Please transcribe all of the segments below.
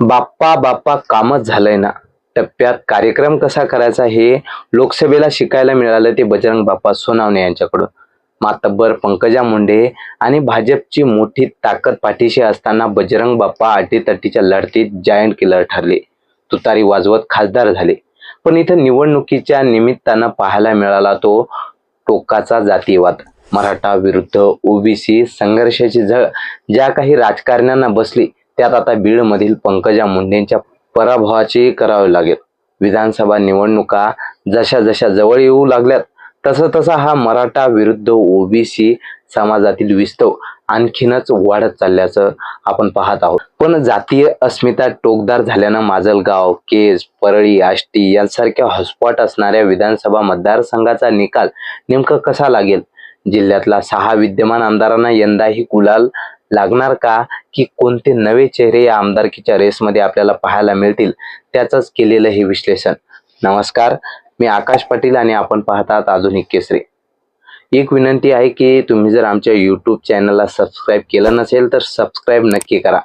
बाप्पा बाप्पा कामच झालंय ना. टप्प्यात कार्यक्रम कसा करायचा हे लोकसभेला शिकायला मिळालं ते बजरंग बाप्पा सोनावणे यांच्याकडून. मातब्बर पंकजा मुंडे आणि भाजपची मोठी ताकद पाठीशी असताना बजरंग बाप्पा अटीतटीच्या लढतीत जायंट किलर ठरले. तुतारी वाजवत खासदार झाले. पण इथं निवडणुकीच्या निमित्तानं पाहायला मिळाला तो टोकाचा जातीयवाद मराठा विरुद्ध ओबीसी संघर्षाची झळ ज्या काही राजकारण्यांना बसली त्यात आता बीडमधील पंकजा मुंडेंच्या पराभवाचेही करावे लागेल. विधानसभा निवडणुका जशा जशा जवळ येऊ लागल्यात तसं तसा हा मराठा विरुद्ध ओबीसी समाजातील विस्तव आणखीनच वाढत चालल्याचं आपण पाहत आहोत. पण जातीय अस्मिता टोकदार झाल्यानं माजलगाव केज परळी आष्टी यांसारख्या हॉटस्पॉट असणाऱ्या विधानसभा मतदारसंघाचा निकाल नेमकं कसा लागेल? जिल्ह्यातला सहा विद्यमान आमदारांना यंदाही गुलाल लागणार का? की कोणते नवे चेहरे या आमदारकीच्या रेसमध्ये आपल्याला पाहायला मिळतील? त्याचंच केलेलं हे विश्लेषण. नमस्कार मी आकाश पाटील आणि आपण पाहतात आधुनिक केसरी. एक विनंती आहे की तुम्ही जर आमच्या यूट्यूब चॅनलला सबस्क्राईब केलं नसेल तर सबस्क्राईब नक्की करा.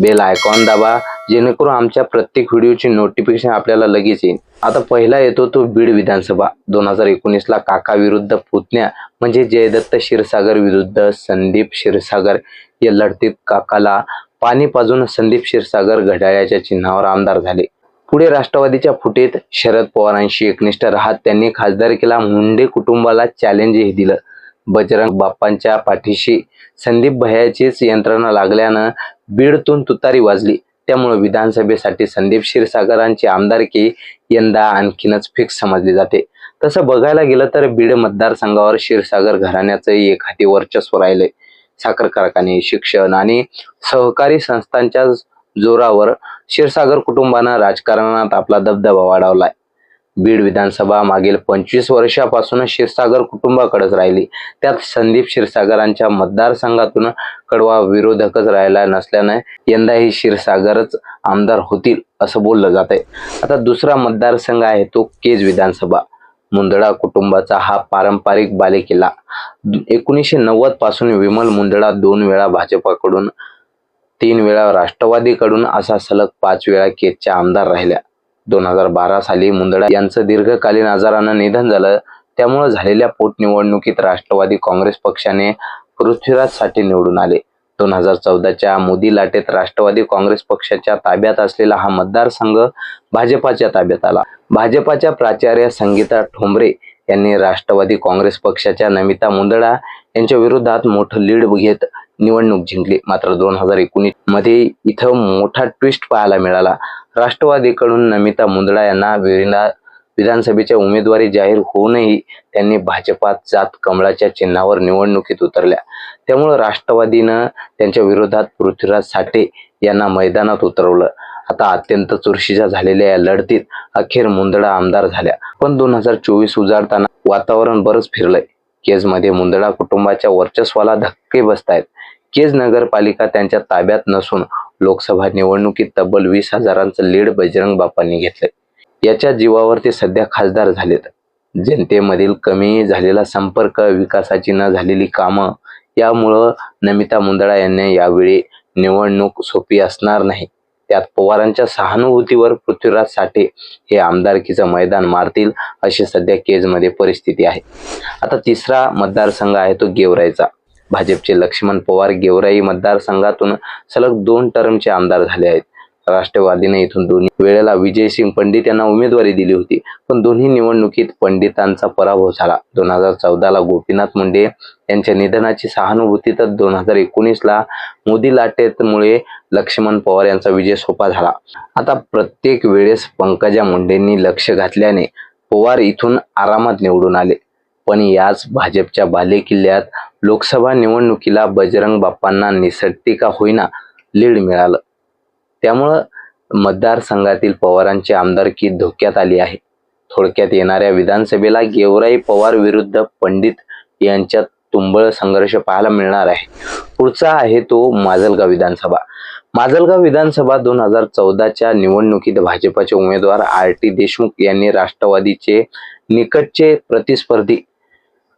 बेल आयकॉन दाबा जेणेकरून आमच्या प्रत्येक व्हिडिओची नोटिफिकेशन आपल्याला लगेच येईल. आता पहिला येतो तो बीड विधानसभा. दोन हजार एकोणीसला काका विरुद्ध पुतण्या म्हणजे जयदत्त क्षीरसागर विरुद्ध संदीप क्षीरसागर. या लढतीत काकाला पाणी पाजून संदीप क्षीरसागर घड्याळ्याच्या चिन्हावर आमदार झाले. पुढे राष्ट्रवादीच्या फुटीत शरद पवारांशी एकनिष्ठ राहत त्यांनी खासदारकीला मुंडे कुटुंबाला चॅलेंजही दिलं. बजरंग बाप्पांच्या पाठीशी संदीप भयाचीच यंत्रणा लागल्यानं बीडतून तुतारी वाजली. त्यामुळे विधानसभेसाठी संदीप क्षीरसागरांची आमदारकी यंदा आणखीनच फिक्स समजली जाते. तसं बघायला गेलं तर बीड मतदारसंघावर क्षीरसागर घराण्याचं एक हाती वर्चस्व राहिले साखर कारखाने शिक्षण आणि सहकारी संस्थांच्या जोरावर क्षीरसागर कुटुंबानं राजकारणात आपला दबदबा वाढवलाय. बीड विधानसभा मागील पंचवीस वर्षापासून क्षीरसागर कुटुंबाकडेच राहिली. त्यात संदीप क्षीरसागरांच्या मतदारसंघातून कडवा विरोधकच राहिला नसल्याने यंदाही क्षीरसागरच आमदार होतील असं बोललं जात आहे आता दुसरा मतदारसंघ आहे तो केज विधानसभा. मुंदडा कुटुंबाचा हा पारंपरिक बालेकिल्ला. एकोणीसशे नव्वदपासून विमल मुंदडा दोन वेळा भाजपाकडून तीन वेळा राष्ट्रवादीकडून असा सलग पाच वेळा केजच्या आमदार राहिल्या. दोन हजार बारा साली मुंदडा यांचं दीर्घकालीन आजारानं निधन झालं. त्यामुळे झालेल्या पोटनिवडणुकीत राष्ट्रवादी काँग्रेस पक्षाने पृथ्वीराजसाठी निवडून आले. दोन हजार चौदाच्या मोदी लाटेत राष्ट्रवादी काँग्रेस पक्षाच्या ताब्यात असलेला हा मतदारसंघ भाजपाच्या ताब्यात आला. भाजपाच्या प्राचार्य संगीता ठोंबरे यांनी राष्ट्रवादी काँग्रेस पक्षाच्या नमिता मुंदडा यांच्या विरोधात मोठं लीड घेत निवडणूक जिंकली. मात्र दोन हजार एकोणीसमध्ये इथं मोठा ट्विस्ट पाहायला मिळाला. राष्ट्रवादीकडून नमिता मुंदडा यांना विना विधानसभेच्या उमेदवारी जाहीर होऊनही त्यांनी भाजपात जात कमळाच्या चिन्हावर निवडणुकीत उतरल्या. त्यामुळं राष्ट्रवादीनं त्यांच्या विरोधात पृथ्वीराज साठे यांना मैदानात उतरवलं. आता अत्यंत चुरशीच्या झालेल्या या लढतीत अखेर मुंदडा आमदार झाल्या. पण दोन हजार चोवीस उजाडताना वातावरण बरंच फिरलंय. केजमध्ये मुंदडा कुटुंबाच्या वर्चस्वाला धक्के बसतायत. केज नगरपालिका त्यांच्या ताब्यात नसून लोकसभा निवडणुकीत तब्बल वीस हजारांचं लीड बजरंग बाप्पांनी घेतलंय. याच्या जीवावर ते सध्या खासदार झालेत. जनतेमधील कमी झालेला संपर्क विकासाची न झालेली कामं यामुळं नमिता मुंदडा यांनी यावेळी निवडणूक सोपी असणार नाही. त्यात पवारांच्या सहानुभूतीवर पृथ्वीराज साठे हे आमदारकीचं मैदान मारतील अशी सध्या केजमध्ये परिस्थिती आहे. आता तिसरा मतदारसंघ आहे तो गेवरायचा भाजपचे लक्ष्मण पवार गेवराई मतदारसंघातून सलग दोन टर्मचे आमदार झाले आहेत. राष्ट्रवादीने इथून दोन्ही वेळेला विजयसिंग पंडित यांना उमेदवारी दिली होती पण दोन्ही निवडणुकीत पंडितांचा पराभव झाला. दोन हजार चौदाला गोपीनाथ मुंडे यांच्या निधनाची सहानुभूती तर दोन हजार एकोणीसला मोदी लाटेमुळे लक्ष्मण पवार यांचा विजय सोपा झाला. आता प्रत्येक वेळेस पंकजा मुंडेंनी लक्ष घातल्याने पवार इथून आरामात निवडून आले. पण याच भाजपच्या बालेकिल्ल्यात लोकसभा निवडणुकीला बजरंग बाप्पांना निसटती का होईना लीड मिळालं. त्यामुळं मतदारसंघातील पवारांची आमदारकी धोक्यात आली आहे. थोडक्यात येणाऱ्या विधानसभेला गेवराई पवार विरुद्ध पंडित यांच्यात तुंबळ संघर्ष पाहायला मिळणार आहे. पुढचा आहे तो माजलगाव विधानसभा. माजलगाव विधानसभा दोन हजार चौदाच्या निवडणुकीत भाजपाचे उमेदवार आर टी देशमुख यांनी राष्ट्रवादीचे निकटचे प्रतिस्पर्धी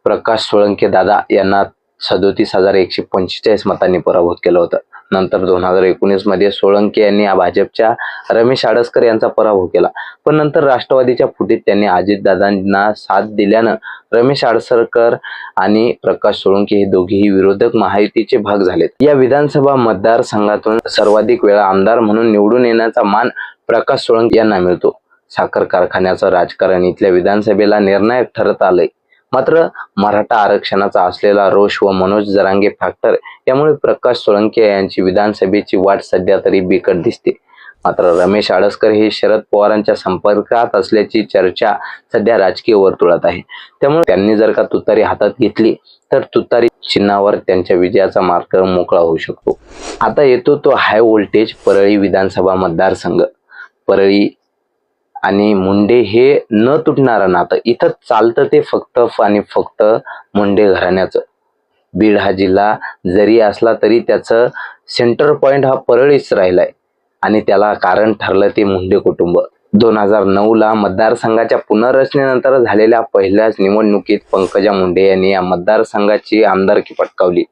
प्रकाश सोळंके दादा यांना सदोतीस हजार एकशे पंचेचाळीस मतांनी पराभूत केलं होतं. नंतर दोन हजार एकोणीसमध्ये सोळंके यांनी भाजपच्या रमेश आडसकर यांचा पराभव केला. पण नंतर राष्ट्रवादीच्या फुटीत त्यांनी अजितदादांना साथ दिल्यानं रमेश आडसरकर आणि प्रकाश सोळंके हे दोघेही विरोधक महायुतीचे भाग झालेत. या विधानसभा मतदारसंघातून सर्वाधिक वेळा आमदार म्हणून निवडून येण्याचा मान प्रकाश सोळंके यांना मिळतो. साखर कारखान्याचं राजकारण इथल्या विधानसभेला निर्णायक ठरत आलंय. मात्र मराठा आरक्षणाचा असलेला रोष व मनोज जरांगे फॅक्टर यामुळे प्रकाश सोळंके यांची विधानसभेची वाट सध्या तरी बिकट दिसते. मात्र रमेश आडसकर हे शरद पवारांच्या संपर्कात असल्याची चर्चा सध्या राजकीय वर्तुळात आहे. त्यामुळे त्यांनी जर का तुतारी हातात घेतली तर तुतारी चिन्हावर त्यांच्या विजयाचा मार्ग मोकळा होऊ शकतो. आता येतो तो हाय व्होल्टेज परळी विधानसभा मतदारसंघ. परळी आणि मुंडे हे न तुटणारं नातं. इथं चालतं ते फक्त आणि फक्त मुंडे घराण्याचं. बीड हा जिल्हा जरी असला तरी त्याचं सेंटर पॉइंट हा परळीच राहिलाय. आणि त्याला कारण ठरलं ते मुंडे कुटुंब. दोन हजार नऊ ला मतदारसंघाच्या पुनर्रचनेनंतर झालेल्या पहिल्याच निवडणुकीत पंकजा मुंडे यांनी या मतदारसंघाची आमदारकी पटकावली.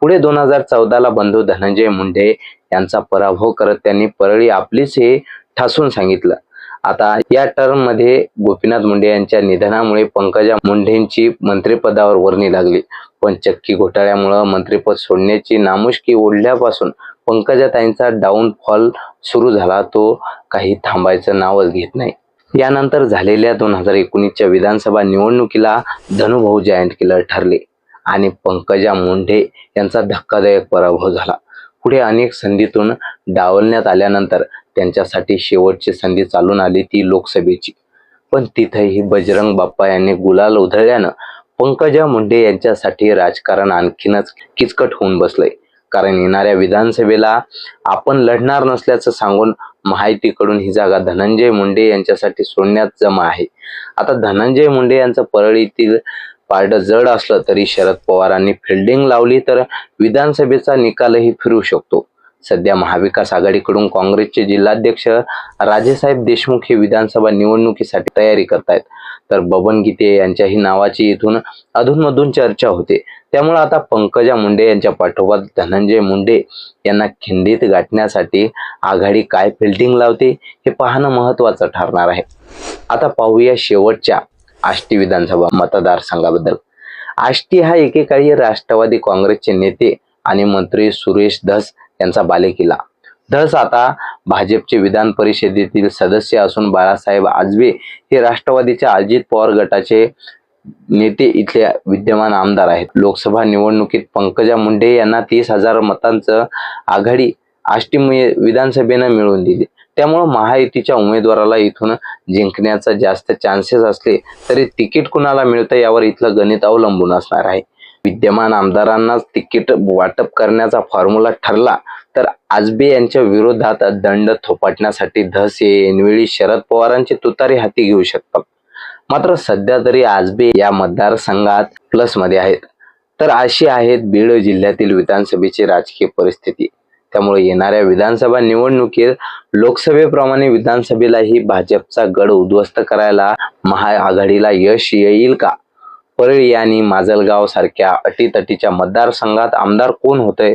पुढे दोन हजार चौदाला बंधू धनंजय मुंडे यांचा पराभव करत त्यांनी परळी आपलीच हे ठासून सांगितलं. आता या टर्ममध्ये गोपीनाथ मुंडे यांच्या निधनामुळे पंकजा मुंडेंची मंत्रिपदावर वर्णी लागली. पण चक्की घोटाळ्यामुळं मंत्रिपद सोडण्याची नामुष्की ओढल्यापासून पंकजाताईंचा डाऊनफॉल सुरू झाला. तो काही थांबायचं नावच घेत नाही. यानंतर झालेल्या दोन हजार एकोणीसच्या विधानसभा निवडणुकीला धनुभाऊ जायंट किलर ठरले आणि पंकजा मुंडे यांचा धक्कादायक पराभव झाला. पुढे अनेक संधीतून डावलण्यात आल्यानंतर त्यांच्यासाठी शेवटची संधी चालून आली ती लोकसभेची. पण तिथेही बजरंग बाप्पा यांनी गुलाल उधळल्यानं पंकजा मुंडे यांच्यासाठी राजकारण आणखीनच किचकट होऊन बसलंय. कारण येणाऱ्या विधानसभेला आपण लढणार नसल्याचं सांगून माहितीकडून ही जागा धनंजय मुंडे यांच्यासाठी सोडण्यात जमा आहे. आता धनंजय मुंडे यांचं परळीतील पारडं जड असलं तरी शरद पवारांनी फिल्डिंग लावली तर विधानसभेचा निकालही फिरू शकतो. सध्या महाविकास आघाडीकडून काँग्रेसचे जिल्हाध्यक्ष राजेसाहेब देशमुख हे विधानसभा निवडणुकीसाठी तयारी करतायत. तर बबन गीते यांच्याही नावाची इथून अधूनमधून चर्चा होते. त्यामुळे आता पंकजा मुंडे यांच्या पाठोपाठ धनंजय मुंडे यांना खिंडीत गाठण्यासाठी आघाडी काय फिल्डिंग लावते हे पाहणं महत्वाचं ठरणार आहे. आता पाहूया शेवटच्या आष्टी विधानसभा मतदारसंघाबद्दल. आष्टी हा एकेकाळी राष्ट्रवादी काँग्रेसचे नेते आणि मंत्री सुरेश धस यांचा बालेकिल्ला. धस आता भाजपचे विधान परिषदेतील सदस्य असून बाळासाहेब आजबे हे राष्ट्रवादीच्या अजित पवार गटाचे नेते इथले विद्यमान आमदार आहेत. लोकसभा निवडणुकीत पंकजा मुंडे यांना तीस हजार मतांचं आघाडी आष्टी विधानसभेनं मिळवून दिली. त्यामुळं महायुतीच्या उमेदवाराला इथून जिंकण्याचा जास्त चान्सेस असले तरी तिकीट कुणाला मिळतं यावर इथलं गणित अवलंबून असणार आहे. विद्यमान आमदारांनाच तिकीट वाटप करण्याचा फॉर्म्युला ठरला. तर आजबे यांच्या विरोधात दंड थोपाटण्यासाठी धसे हे ऐनवेळी शरद पवारांची तुतारी हाती घेऊ शकतात. मात्र सध्या तरी आजबे या मतदारसंघात प्लसमध्ये आहेत. तर अशी आहेत बीड जिल्ह्यातील विधानसभेची राजकीय परिस्थिती. त्यामुळे येणाऱ्या विधानसभा निवडणुकीत लोकसभेप्रमाणे विधानसभेलाही भाजपचा गड उद्ध्वस्त करायला महाआघाडीला यश येईल का? परळी आणि माजलगाव सारख्या अटीतटीच्या मतदारसंघात आमदार कोण होतंय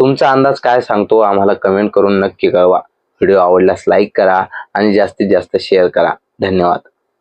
तुमचा अंदाज काय सांगतो? आम्हाला कमेंट करून नक्की कळवा. व्हिडिओ आवडल्यास लाईक करा आणि जास्तीत जास्त शेअर करा. धन्यवाद.